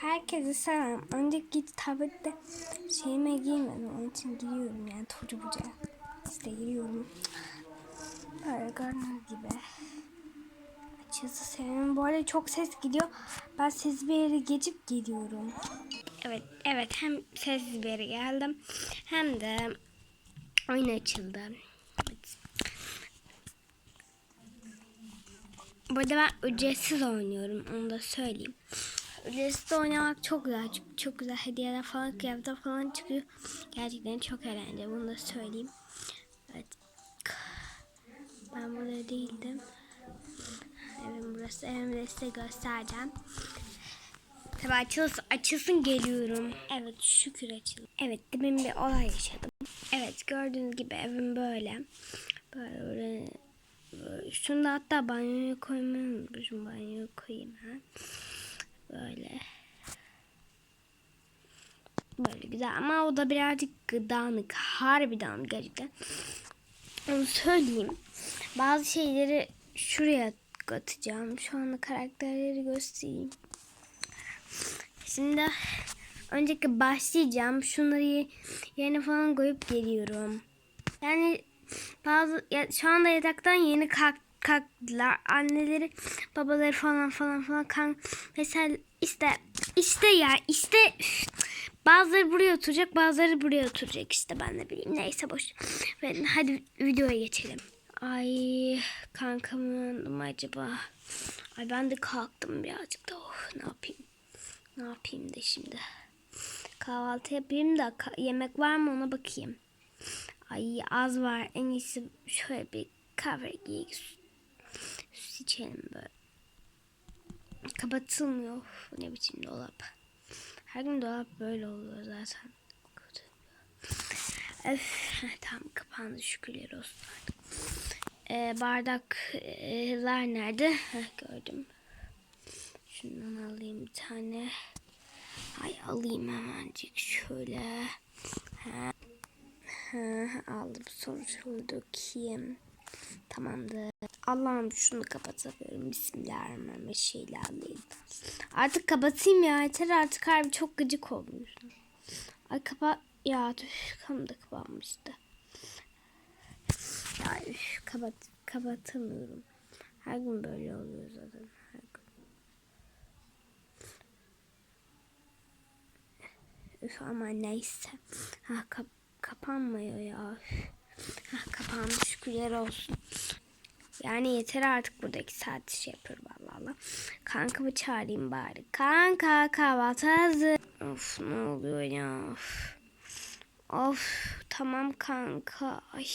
Herkese selam. Önceki tablette şeyime giymedim. Onun için giyiyorum yani tocu bucağı. İşte giriyorum. Böyle görünür gibi. Açısı seviyorum. Bu arada çok ses gidiyor. Ben ses bir yere geçip geliyorum. Evet, evet. Hem sessiz bir yere geldim. Hem de oyun açıldı. Evet. Bu arada ben ücretsiz oynuyorum. Onu da söyleyeyim. Ücretsiz oynamak çok güzel. Çünkü çok güzel hediyeler falan, kıyafetler falan çıkıyor. Gerçekten çok eğlenceli. Bunu da söyleyeyim. Evet. Ben burada değildim. Evim burası. Evimi size göstereceğim. Tabii açılsın, açılsın geliyorum. Evet şükür açıldı. Evet demin bir olay yaşadım. Evet gördüğünüz gibi evim. Böyle, böyle, böyle. Şunu da hatta banyoya koymayı unutmuşum. Banyoya koyayım ha. Böyle. Böyle güzel ama o da birazcık dağınık. Harbi dağınık gerçekten. Onu söyleyeyim. Bazı şeyleri şuraya atacağım. Şu anda karakterleri göstereyim. Şimdi önceki başlayacağım. Şunları yerine falan koyup geliyorum. Yani bazı ya, şu anda yataktan yeni kalk, kalktılar. Anneleri, babaları falan falan falan kan mesela işte işte ya işte bazıları buraya oturacak, bazıları buraya oturacak işte ben de bileyim. Neyse boş. Ben hadi videoya geçelim. Ay kankamın mı acaba? Ay ben de kalktım birazcık da oh ne yapayım? Ne yapayım da şimdi? Kahvaltı yapayım da yemek var mı ona bakayım. Ay az var. En iyisi şöyle bir kahve giyip süt, içelim böyle. Kapatılmıyor. Ne biçim dolap. Her gün dolap böyle oluyor zaten. Öf, tamam kapandı şükürler olsun. Ee, bardaklar nerede? Heh, gördüm. Şundan alayım bir tane. Ay alayım hemencik şöyle. Ha. Ha, aldım sonra şöyle dökeyim. Tamamdır. Allah'ım şunu kapatamıyorum. Bismillahirrahmanirrahim. Artık kapatayım ya. Yeter artık harbi çok gıcık olmuş. Ay kapa... Ya üf, kam da kapanmıştı. Ya üf, kapat, kapatamıyorum. Her gün böyle oluyor zaten. Her gün. Üf ama neyse. Ha kap kapanmıyor ya. Üf. Ha kapanmış şükürler olsun. Yani yeter artık buradaki saat yapıyorum Allah Allah. Kankamı çağırayım bari. Kanka kahvaltı hazır. Of ne oluyor ya. Of. Of tamam kanka. Ay.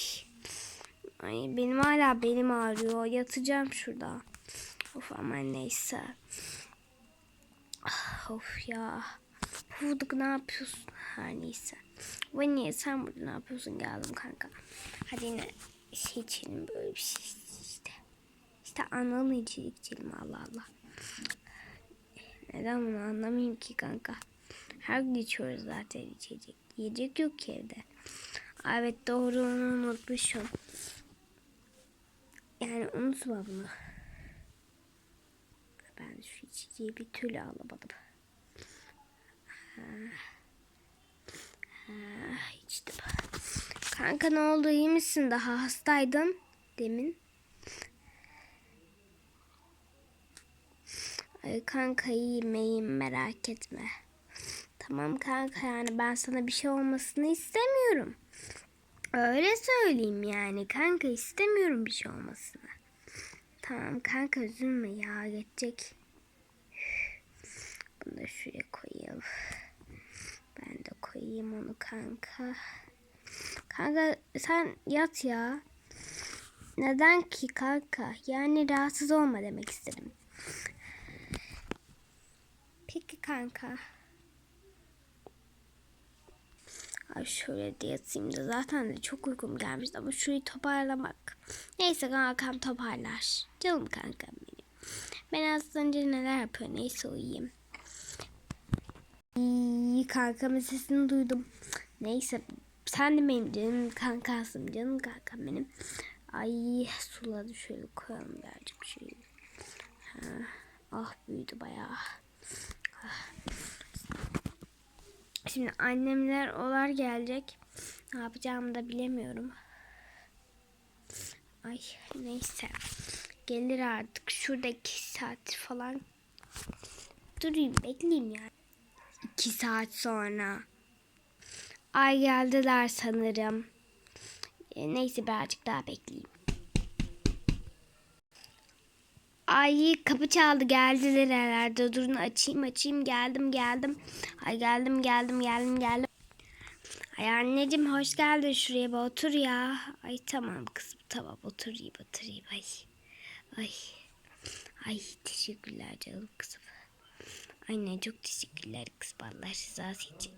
Ay benim hala benim ağrıyor. Yatacağım şurada. Of aman neyse. Ah, Of ya. Pufuduk ne yapıyorsun? Her neyse. Ve niye sen burada ne yapıyorsun? Geldim kanka. Hadi yine şey böyle bir şey işte. İşte analı içelim Allah Allah. Neden bunu anlamayayım ki kanka? Her gün içiyoruz zaten içecek. Yiyecek yok ki evde. Evet doğru onu unutmuşum. Yani unutma bunu. Ben şu içeceği bir türlü alamadım. İçtim. Kanka ne oldu iyi misin? Daha hastaydın demin. Ay kanka iyiyim iyiyim merak etme. Tamam kanka yani ben sana bir şey olmasını istemiyorum. Öyle söyleyeyim yani kanka istemiyorum bir şey olmasını. Tamam kanka üzülme ya geçecek. Bunu da şuraya koyayım. Ben de koyayım onu kanka. Kanka sen yat ya. Neden ki kanka? Yani rahatsız olma demek istedim. Peki kanka. Ay şöyle de yatayım da zaten de çok uykum gelmişti ama şurayı toparlamak. Neyse kankam toparlar. Canım kankam benim. Ben az önce neler yapıyor neyse uyuyayım. İyi sesini duydum. Neyse sen de benim canım kankasım canım kankam benim. Ay suladı şöyle koyalım birazcık şöyle. Ha, ah büyüdü bayağı. Ah. Şimdi annemler olar gelecek. Ne yapacağımı da bilemiyorum. Ay neyse. Gelir artık. Şurada iki saat falan. Durayım bekleyeyim yani. İki saat sonra. Ay geldiler sanırım. E, neyse birazcık daha bekleyeyim. Ay kapı çaldı geldiler herhalde. Durun açayım açayım geldim geldim. Ay geldim geldim geldim geldim. Ay anneciğim hoş geldin şuraya bir otur ya. Ay tamam kızım tamam oturayım oturayım ay. Ay. Ay teşekkürler canım kızım. Aynen çok teşekkürler kızım Allah rızası için.